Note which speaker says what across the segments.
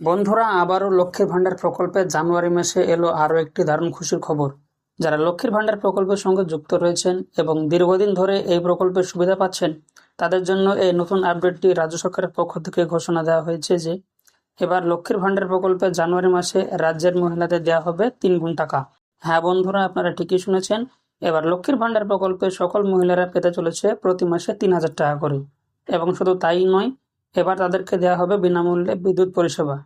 Speaker 1: বন্ধুরা, আবারও লক্ষ্মীর ভাণ্ডার প্রকল্পে জানুয়ারি মাসে এলো আরও একটি দারুণ খুশির খবর। যারা লক্ষ্মীর ভাণ্ডার প্রকল্পের সঙ্গে যুক্ত রয়েছেন এবং দীর্ঘদিন ধরে এই প্রকল্পের সুবিধা পাচ্ছেন, তাদের জন্য এই নতুন আপডেটটি রাজ্য সরকারের পক্ষ থেকে ঘোষণা দেওয়া হয়েছে যে, এবার লক্ষ্মীর ভাণ্ডার প্রকল্পে জানুয়ারি মাসে রাজ্যের মহিলাদের দেওয়া হবে তিন গুণ টাকা। হ্যাঁ বন্ধুরা, আপনারা ঠিকই শুনেছেন, এবার লক্ষ্মীর ভাণ্ডার প্রকল্পে সকল মহিলারা পেতে চলেছে প্রতি মাসে তিন হাজার টাকা করে। এবং শুধু তাই নয় এবার তাদেরকে দেওয়া হবে বিনামূল্যে বিদ্যুৎ পরিষেবা।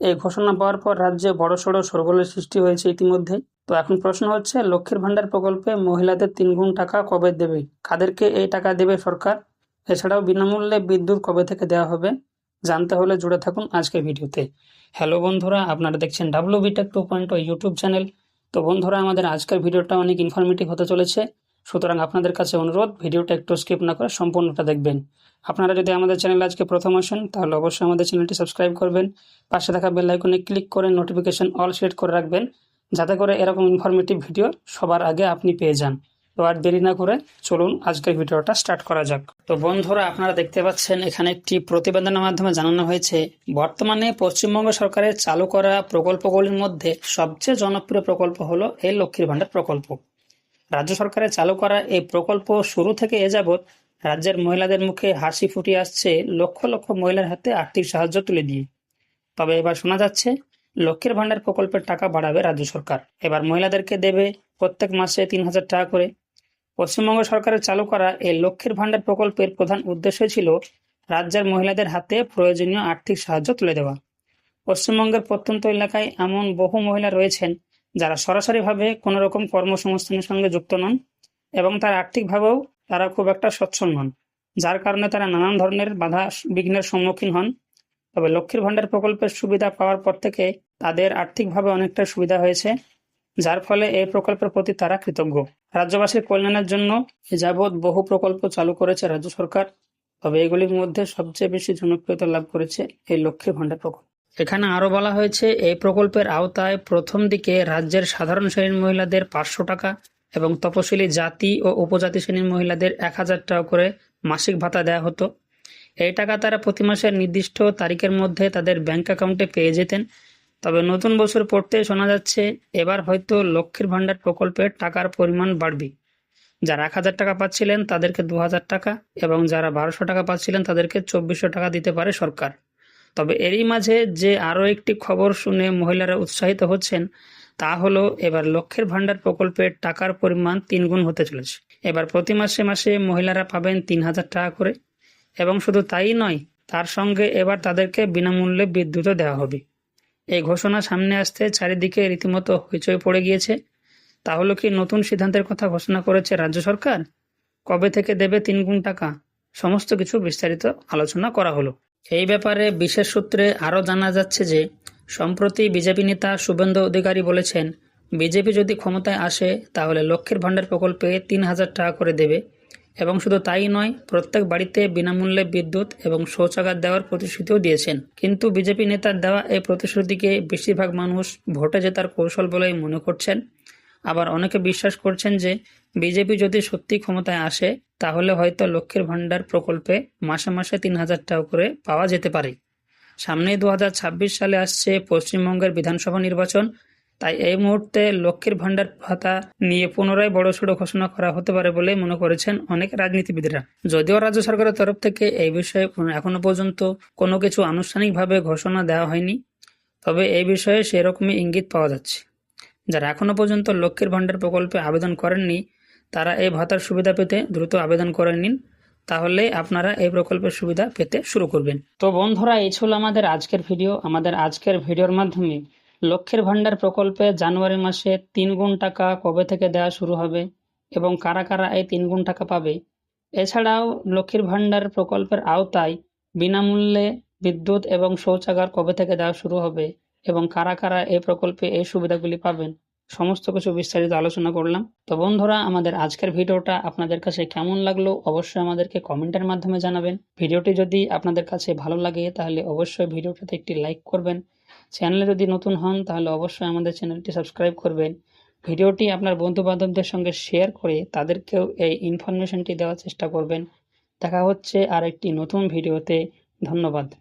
Speaker 1: এই ঘোষণা পাওয়ার পর রাজ্যে বড়সড় সরগোলের সৃষ্টি হয়েছে ইতিমধ্যে তো এখন প্রশ্ন হচ্ছে, লক্ষ্মীর ভাণ্ডার প্রকল্পে মহিলাদের তিন গুণ টাকা কবে দেবে? কাদেরকে এই টাকা দেবে সরকার? এছাড়াও বিনামূল্যে বিদ্যুৎ কবে থেকে দেওয়া হবে? জানতে হলে জুড়ে থাকুন আজকের ভিডিওতে। হ্যালো বন্ধুরা, আপনারা দেখছেন W BTech two point YouTube channel. তো বন্ধুরা, আমাদের আজকের ভিডিওটা অনেক ইনফরমেটিভ হতে চলেছে। সুতরাং আপনাদের কাছে অনুরোধ, ভিডিওটা একটু স্কিপ না করে সম্পূর্ণটা দেখবেন। আপনারা যদি আমাদের চ্যানেলে আজকে প্রথম আসেন, তাহলে অবশ্যই আমাদের চ্যানেলটি সাবস্ক্রাইব করবেন। পাশে থাকা বেল আইকনে ক্লিক করে নোটিফিকেশন অল সেট করে রাখবেন, যাতে করে এরকম ইনফরমেটিভ ভিডিও সবার আগে আপনি পেয়ে যান। তো আর দেরি না করে চলুন আজকের ভিডিওটা স্টার্ট করা যাক। তো বন্ধুরা, আপনারা দেখতে পাচ্ছেন এখানে একটি প্রতিবেদনের মাধ্যমে জানানো হয়েছে, বর্তমানে পশ্চিমবঙ্গ সরকারের চালু করা প্রকল্পগুলির মধ্যে সবচেয়ে জনপ্রিয় প্রকল্প হলো এই লক্ষ্মীর ভাণ্ডার প্রকল্প। রাজ্য সরকারের চালু করা এই প্রকল্প শুরু থেকে এ যাবৎ রাজ্যের মহিলাদের মুখে হাসি ফুটিয়ে আসছে লক্ষ লক্ষ মহিলার হাতে আর্থিক সাহায্য তুলে দিয়ে তবে এবার শোনা যাচ্ছে, লক্ষ্মীর ভাণ্ডার প্রকল্পের টাকা বাড়াবে রাজ্য সরকার। এবার মহিলাদেরকে দেবে প্রত্যেক মাসে তিন হাজার টাকা করে। পশ্চিমবঙ্গ সরকারের চালু করা এই লক্ষ্মীর ভাণ্ডার প্রকল্পের প্রধান উদ্দেশ্য ছিল রাজ্যের মহিলাদের হাতে প্রয়োজনীয় আর্থিক সাহায্য তুলে দেওয়া। পশ্চিমবঙ্গের প্রত্যন্ত এলাকায় এমন বহু মহিলা রয়েছেন যারা সরাসরিভাবে কোনো রকম কর্মসংস্থানের সঙ্গে যুক্ত নন এবং তার আর্থিকভাবেও তারা খুব একটা সচ্ছল নন, যার কারণে তারা নানান ধরনের বাধা বিঘ্নের সম্মুখীন হন। তবে লক্ষ্মীর ভাণ্ডার প্রকল্পের সুবিধা পাওয়ার পর থেকে তাদের আর্থিকভাবে অনেকটা সুবিধা হয়েছে, যার ফলে এই প্রকল্পের প্রতি তারা কৃতজ্ঞ। রাজ্যবাসীর কল্যাণের জন্য যাবৎ বহু প্রকল্প চালু করেছে রাজ্য সরকার, তবে এগুলির মধ্যে সবচেয়ে বেশি জনপ্রিয়তা লাভ করেছে এই লক্ষ্মীর ভাণ্ডার প্রকল্প। এখানে আরও বলা হয়েছে, এই প্রকল্পের আওতায় প্রথম দিকে রাজ্যের সাধারণ শ্রেণির মহিলাদের পাঁচশো টাকা এবং তপশিলি জাতি ও উপজাতি শ্রেণির মহিলাদের এক হাজার টাকা করে মাসিক ভাতা দেওয়া হতো। এই টাকা তারা প্রতি মাসের নির্দিষ্ট তারিখের মধ্যে তাদের ব্যাংক অ্যাকাউন্টে পেয়ে যেতেন। তবে নতুন বছর পড়তে শোনা যাচ্ছে, এবার হয়তো লক্ষ্মীর ভাণ্ডার প্রকল্পের টাকার পরিমাণ বাড়বে। যারা এক হাজার টাকা পাচ্ছিলেন তাদেরকে দু হাজার টাকা এবং যারা বারোশো টাকা পাচ্ছিলেন তাদেরকে চব্বিশশো টাকা দিতে পারে সরকার। তবে এরই মাঝে যে আরও একটি খবর শুনে মহিলারা উৎসাহিত হচ্ছেন, তা হলো এবার লক্ষ্যের ভাণ্ডার প্রকল্পের টাকার পরিমাণ তিনগুণ হতে চলেছে। এবার প্রতি মাসে মাসে মহিলারা পাবেন তিন হাজার টাকা করে। এবং শুধু তাই নয়, তার সঙ্গে এবার তাদেরকে বিনামূল্যে বিদ্যুৎও দেওয়া হবে। এই ঘোষণা সামনে আসতে চারিদিকে রীতিমতো হইচই পড়ে গিয়েছে। তাহলে কি নতুন সিদ্ধান্তের কথা ঘোষণা করেছে রাজ্য সরকার? কবে থেকে দেবে তিন গুণ টাকা? সমস্ত কিছু বিস্তারিত আলোচনা করা হলো। এই ব্যাপারে বিশেষ সূত্রে আরও জানা যাচ্ছে যে, সম্প্রতি বিজেপি নেতা শুভেন্দু অধিকারী বলেছেন, বিজেপি যদি ক্ষমতায় আসে, তাহলে লক্ষ্মীর ভাণ্ডার প্রকল্পে তিন হাজার টাকা করে দেবে। এবং শুধু তাই নয়, প্রত্যেক বাড়িতে বিনামূল্যে বিদ্যুৎ এবং শৌচাগার দেওয়ার প্রতিশ্রুতিও দিয়েছেন। কিন্তু বিজেপি নেতার দেওয়া এই প্রতিশ্রুতিকে বেশিরভাগ মানুষ ভোটে জেতার কৌশল বলেই মনে করছেন। আবার অনেকে বিশ্বাস করছেন যে বিজেপি যদি সত্যি ক্ষমতায় আসে, তাহলে হয়তো লক্ষ্মীর ভাণ্ডার প্রকল্পে মাসে মাসে তিন হাজার টাকা করে পাওয়া যেতে পারে। সামনেই দু হাজার ছাব্বিশ সালে আসছে পশ্চিমবঙ্গের বিধানসভা নির্বাচন। তাই এই মুহূর্তে লক্ষ্মীর ভাণ্ডার ভাতা নিয়ে পুনরায় বড়সড় ঘোষণা করা হতে পারে বলে মনে করেছেন অনেক রাজনীতিবিদরা। যদিও রাজ্য সরকারের তরফ থেকে এই বিষয়ে এখনও পর্যন্ত কোনো কিছু আনুষ্ঠানিকভাবে ঘোষণা দেওয়া হয়নি, তবে এই বিষয়ে সেরকমই ইঙ্গিত পাওয়া যাচ্ছে। যারা এখনও পর্যন্ত লক্ষ্মীর ভাণ্ডার প্রকল্পে আবেদন করেননি, তারা এই ভাতার সুবিধা পেতে দ্রুত আবেদন করে নিন। তাহলে আপনারা এই প্রকল্পের সুবিধা পেতে শুরু করবেন। তো বন্ধুরা, এই ছিল আমাদের আজকের ভিডিও। আমাদের আজকের ভিডিওর মাধ্যমে লক্ষ্মীর ভাণ্ডার প্রকল্পে জানুয়ারি মাসে তিন গুণ টাকা কবে থেকে দেওয়া শুরু হবে এবং কারা কারা এই তিন গুণ টাকা পাবে? এছাড়াও লক্ষ্মীর ভাণ্ডার প্রকল্পের আওতায় বিনামূল্যে বিদ্যুৎ এবং শৌচাগার কবে থেকে দেওয়া শুরু হবে এবং কারা কারা এই প্রকল্পে এই সুবিধাগুলি পাবেন সমস্ত কিছু বিস্তারিত আলোচনা করলাম। তো বন্ধুরা, আমাদের আজকের ভিডিওটা আপনাদের কাছে কেমন লাগল অবশ্যই আমাদেরকে কমেন্টের মাধ্যমে জানাবেন। ভিডিওটি যদি আপনাদের কাছে ভালো লাগে, তাহলে অবশ্যই ভিডিওটাতে একটি লাইক করবেন। চ্যানেলে যদি নতুন হন, তাহলে অবশ্যই আমাদের চ্যানেলটি সাবস্ক্রাইব করবেন। ভিডিওটি আপনার বন্ধু বান্ধবদের সঙ্গে শেয়ার করে তাদেরকেও এই ইনফরমেশনটি দেওয়ার চেষ্টা করবেন। দেখা হচ্ছে আর একটি নতুন ভিডিওতে। ধন্যবাদ।